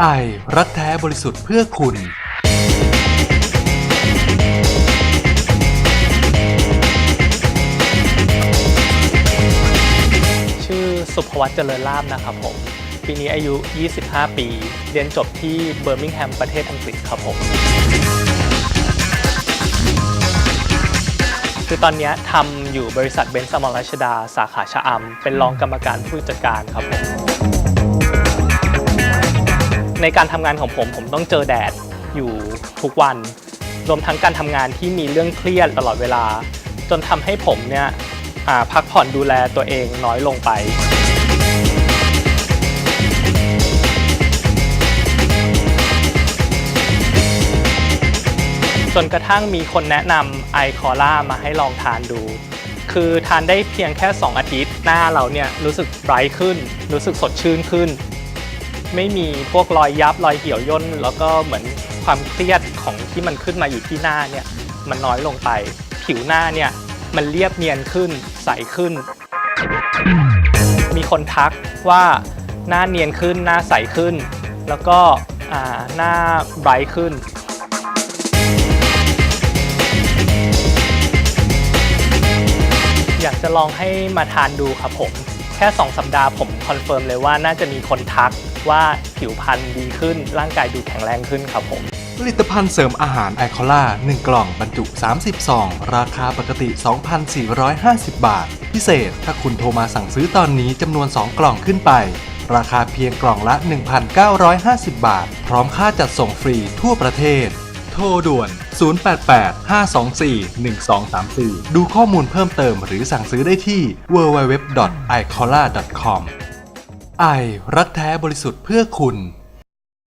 ไอรักแท้บริสุทธิ์เพื่อคุณ ชื่อสุภวัฒน์เจริญลาบนะครับผม ปีนี้อายุ 25 ปี เรียนจบที่เบอร์มิงแฮมประเทศอังกฤษครับผม คือตอนนี้ทำอยู่บริษัทเบนซ์มอลรัชดา สาขาชะอำเป็นรองกรรมการผู้จัดการครับผม ในการทำงานของผม ผมต้องเจอแดดอยู่ทุกวัน รวมทั้งการทำงานที่มีเรื่องเครียดตลอดเวลา จนทำให้ผมเนี่ยพักผ่อนดูแลตัวเองน้อยลงไปจนกระทั่งมีคนแนะนำไอคอล่ามาให้ลองทานดู คือทานได้เพียงแค่ 2 อาทิตย์ หน้าเราเนี่ยรู้สึกไบรท์ขึ้น รู้สึกสดชื่นขึ้น ไม่มีพวกรอยยับรอยเหี่ยวย่นแล้วก็เหมือนความเครียดของที่มันขึ้นมาอยู่ที่หน้าเนี่ยมันน้อยลงไป ผิวหน้าเนี่ยมันเรียบเนียนขึ้นใสขึ้น มีคนทักว่าหน้าเนียนขึ้นหน้าใสขึ้น แล้วก็หน้าไบรท์ขึ้นอยากจะลองให้มาทานดูครับผม แค่ 2 สัปดาห์ผมคอนเฟิร์มเลยว่าน่าจะมีคนทักว่าผิวพรรณดีขึ้น ร่างกายดูแข็งแรงขึ้นครับผม ผลิตภัณฑ์เสริมอาหารไอคอล่า 1 กล่องบรรจุ 30 ซอง ราคาปกติ 2,450 บาท พิเศษถ้าคุณโทรมาสั่งซื้อตอนนี้จำนวน 2 กล่องขึ้นไป ราคาเพียงกล่องละ 1,950 บาท พร้อมค่าจัดส่งฟรีทั่วประเทศ โทรด่วน 088-524-1234 ดูข้อมูลเพิ่มเติมหรือสั่งซื้อได้ที่ www.icola.com ไอรักแท้บริสุทธิ์เพื่อคุณ